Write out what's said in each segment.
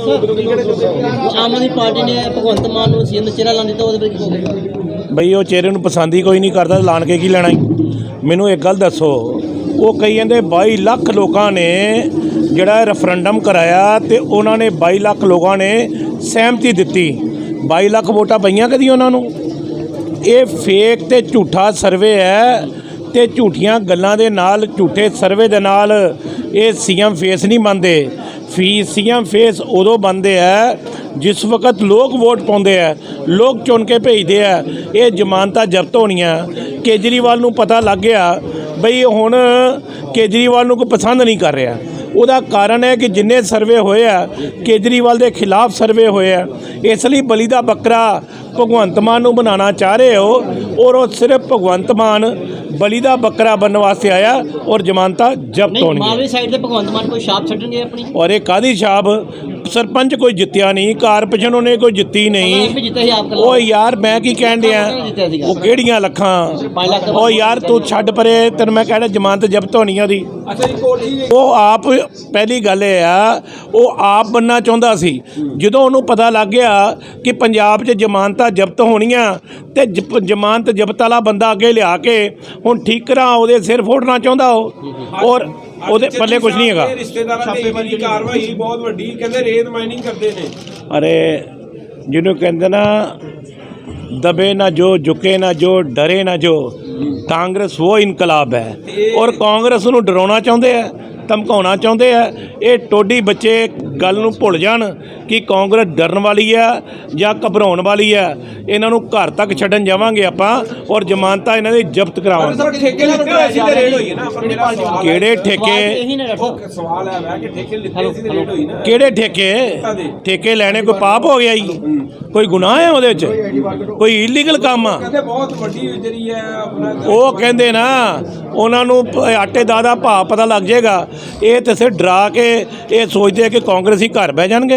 Aam Aadmi party ਨੇ ਭਗਵੰਤ ਮਾਨ ਨੂੰ CM ਚਿਹਰਾ ਲਾਉਣ ਦਿੱਤਾ, ਉਹਦੇ ਬਾਰੇ ਕੀ ਕਹੋਗੇ? ਬਈ ਉਹ ਚਿਹਰੇ ਨੂੰ ਪਸੰਦ ਹੀ ਕੋਈ ਨਹੀਂ ਕਰਦਾ, ਲਾਣ ਕੇ ਕੀ ਲੈਣਾ ਈ ਮੈਨੂੰ ਇੱਕ ਗੱਲ ਦੱਸੋ, ਉਹ ਕਹੀ ਜਾਂਦੇ 22 ਲੱਖ ਲੋਕਾਂ ਨੇ ਜਿਹੜਾ ਰੈਫਰੈਂਡਮ ਕਰਾਇਆ ਤੇ ਉਹਨਾਂ ਨੇ 22 ਲੱਖ ਲੋਕਾਂ ਨੇ ਸਹਿਮਤੀ ਦਿੱਤੀ। 22 ਲੱਖ ਵੋਟਾਂ ਪਈਆਂ ਕਦੀ ਉਹਨਾਂ ਨੂੰ? ਇਹ ਫੇਕ ਤੇ ਝੂਠਾ ਸਰਵੇ ਹੈ ਤੇ ਝੂਠੀਆਂ ਗੱਲਾਂ ਦੇ ਨਾਲ, ਝੂਠੇ ਸਰਵੇ ਦੇ ਨਾਲ ਇਹ ਸੀਐਮ ਫੇਸ ਨਹੀਂ ਮੰਨਦੇ। ਫੀ ਸੀਐਮ ਫੇਸ ਉਦੋਂ ਬੰਦੇ ਆ ਜਿਸ ਵਕਤ ਲੋਕ ਵੋਟ ਪਾਉਂਦੇ ਆ, ਲੋਕ ਚੁਣ ਕੇ ਭੇਜਦੇ ਆ। ਇਹ ਜ਼ਮਾਨਤਾਂ ਜ਼ਬਤ ਹੋਣੀਆਂ। ਕੇਜਰੀਵਾਲ ਨੂੰ ਪਤਾ ਲੱਗ ਗਿਆ ਬਈ ਹੁਣ ਕੇਜਰੀਵਾਲ ਨੂੰ ਕੋਈ ਪਸੰਦ ਨਹੀਂ ਕਰ ਰਿਹਾ। ਉਹਦਾ ਕਾਰਨ ਹੈ ਕਿ ਜਿੰਨੇ ਸਰਵੇ ਹੋਏ ਆ ਕੇਜਰੀਵਾਲ ਦੇ ਖਿਲਾਫ ਸਰਵੇ ਹੋਏ ਆ ਇਸ ਲਈ ਬਲੀ ਦਾ ਬੱਕਰਾ ਭਗਵੰਤ ਮਾਨ ਨੂੰ ਬਣਾਉਣਾ ਚਾਹ ਰਹੇ ਹੋ ਔਰ ਉਹ ਸਿਰਫ ਭਗਵੰਤ ਮਾਨ ਬਲੀ ਦਾ ਬੱਕਰਾ ਬਣਨ ਵਾਸਤੇ ਆਇਆ ਔਰ ਜ਼ਮਾਨਤਾਂ ਜ਼ਬਤ ਹੋਣਗੀਆਂ। ਮਾਲਵੇ ਸਾਈਡ ਤੇ ਭਗਵੰਤ ਮਾਨ ਕੋਈ ਛਾਪ ਛੱਡਣਗੇ ਆਪਣੀ? ਔਰ ਇਹ ਕਾਦੀ ਛਾਪ? ਸਰਪੰਚ ਕੋਈ ਜਿੱਤਿਆ ਨਹੀਂ ਕਾਰਪੋਰੇਸ਼ਨ ਉਹਨੇ ਕੋਈ ਜਿੱਤੀ ਨਹੀਂ। ਐਮਪੀ ਜਿੱਤੇ ਸੀ ਆਪ ਉਹ ਯਾਰ ਮੈਂ ਕੀ ਕਹਿਣ ਡਿਆ? ਜਿੱਤਿਆ ਸੀਗਾ। ਉਹ ਕਿਹੜੀਆਂ ਲੱਖਾਂ? ਪੰਜ ਲੱਖ ਦਾ ਉਹ ਯਾਰ ਤੂੰ ਛੱਡ ਪਰੇ ਤੈਨੂੰ ਮੈਂ ਕਹਿਣਾ ਜ਼ਮਾਨਤ ਜ਼ਬਤ ਹੋਣੀ ਆ ਉਹਦੀ। ਅੱਛਾ ਜੀ ਕੋਠੀ ਉਹ ਆਪ ਪਹਿਲੀ ਗੱਲ ਇਹ ਆ ਉਹ ਆਪ ਬੰਨਾ ਚਾਹੁੰਦਾ ਸੀ। ਜਦੋਂ ਉਹਨੂੰ ਪਤਾ ਲੱਗ ਗਿਆ ਕਿ ਪੰਜਾਬ 'ਚ ਜ਼ਮਾਨਤਾਂ ਜ਼ਬਤ ਹੋਣੀਆਂ ਤੇ ਜ- ਜ਼ਮਾਨਤ ਜ਼ਬਤ ਵਾਲਾ ਬੰਦਾ ਅੱਗੇ ਲਿਆ ਕੇ ਹੁਣ ਠੀਕਰਾ ਉਹਦੇ ਸਿਰ ਫੋੜਨਾ ਚਾਹੁੰਦਾ ਉਹ। ਔਰ ਉਹਦੇ ਪੱਲੇ ਕੁਝ ਨਹੀਂ ਹੈਗਾ। ਰਿਸ਼ਤੇਦਾਰਾਂ ਕਾਰਵਾਈ ਬਹੁਤ ਵੱਡੀ ਕਹਿੰਦੇ ਰੇਤ ਮਾਈਨਿੰਗ ਕਰਦੇ ਨੇ। ਅਰੇ ਜਿਹਨੂੰ ਕਹਿੰਦੇ ਨਾ ਦਬੇ ਨਾ ਜੋ ਝੁਕੇ ਨਾ ਜੋ ਡਰੇ ਨਾ ਜੋ ਕਾਂਗਰਸ ਉਹ ਇਨਕਲਾਬ ਹੈ। ਔਰ ਕਾਂਗਰਸ ਨੂੰ ਡਰਾਉਣਾ ਚਾਹੁੰਦੇ ਆ ਧਮਕਾਉਣਾ ਚਾਹੁੰਦੇ ਆ ਇਹ ਟੋਡੀ ਬੱਚੇ ਗੱਲ ਨੂੰ ਭੁੱਲ ਜਾਣ ਕਿ ਕਾਂਗਰਸ ਡਰਨ ਵਾਲੀ ਆ ਜਾਂ ਘਬਰਾਉਣ ਵਾਲੀ ਆ ਇਹਨਾਂ ਨੂੰ ਘਰ ਤੱਕ ਛੱਡਣ ਜਾਵਾਂਗੇ ਆਪਾਂ ਔਰ ਜ਼ਮਾਨਤਾਂ ਇਹਨਾਂ ਦੀ ਜ਼ਬਤ ਕਰਾਵਾਂਗੇ। ਸਰ ਠੇਕੇ ਲਿੱਤੇ ਹੋਏ ਸੀ ਤੇ ਰੇਡ ਹੋਈ ਹੈ ਨਾ ਪਰ ਮੇਰਾ ਸਵਾਲ ਹੈ- ਕਿਹੜੇ ਠੇਕੇ ਸਵਾਲ ਹੈ ਵੈ ਕਿ ਠੇਕੇ ਲਿੱਤੇ ਸੀ ਤੇ ਰੇਡ ਹੋਈ ਨਾ। ਕਿਹੜੇ ਠੇਕੇ? ਠੇਕੇ ਲੈਣੇ ਕੋਈ ਪਾਪ ਹੋ ਗਿਆ ਜੀ? ਕੋਈ ਗੁਨਾਹ ਹੈ ਉਹਦੇ ਵਿੱਚ ਕੋਈ ਇਲੀਗਲ ਕੰਮ ਆ? ਕਹਿੰਦੇ ਬਹੁਤ ਵੱਡੀ ਜਿਹੜੀ ਹੈ ਆਪਣਾ ਉਹ ਕਹਿੰਦੇ ਨਾ ਉਹਨਾਂ ਨੂੰ ਆਟੇ ਦਾ ਦਾ ਭਾਅ ਪਤਾ ਲੱਗ ਜਾਏਗਾ। ਇਹ ਤੇ ਸਿਰ ਡਰਾ ਕੇ ਇਹ ਸੋਚਦੇ ਕਿ ਕਾਂਗਰਸੀ ਘਰ ਬਹਿ ਜਾਣਗੇ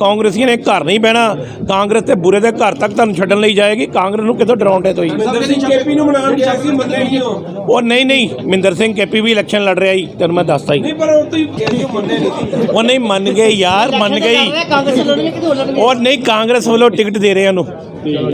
ਕਾਂਗਰਸੀਆਂ ਨੇ ਘਰ ਨਹੀਂ ਬਹਿਣਾ ਕਾਂਗਰਸ ਤੇ ਬੁਰੇ ਦੇ ਘਰ ਤੱਕ ਤੁਹਾਨੂੰ ਛੱਡਣ ਲਈ ਜਾਏਗੀ ਕਾਂਗਰਸ ਨੂੰ ਕਿੱਥੋਂ ਡਰਾਉਂਦੇ ਤੁਸੀਂ? ਮਿੰਦਰ ਸਿੰਘ ਕੇਪੀ ਨੂੰ ਬਣਾਉਣ ਗਿਆ ਸੀ ਮੰਨੇ ਨਹੀਂ ਹੋ ਉਹ ਨਹੀਂ ਨਹੀਂ ਮਿੰਦਰ ਸਿੰਘ ਕੇਪੀ ਵੀ ਇਲੈਕਸ਼ਨ ਲੜ ਰਿਹਾ ਜੀ ਤੈਨੂੰ ਮੈਂ ਦੱਸਤਾ ਹੀ ਨਹੀਂ ਪਰ ਉਹ ਤੁਸੀਂ ਕਹਿੰਦੇ ਹੋ ਮੰਨੇ ਨਹੀਂ ਸੀ। ਉਹ ਨਹੀਂ ਮੰਨ ਗਏ ਯਾਰ ਮੰਨ ਗਈ ਕਾਂਗਰਸ ਉਹ ਨਹੀਂ ਕਾਂਗਰਸ ਵੱਲੋਂ ਟਿਕਟ ਦੇ ਰਹੇ ਉਹਨੂੰ।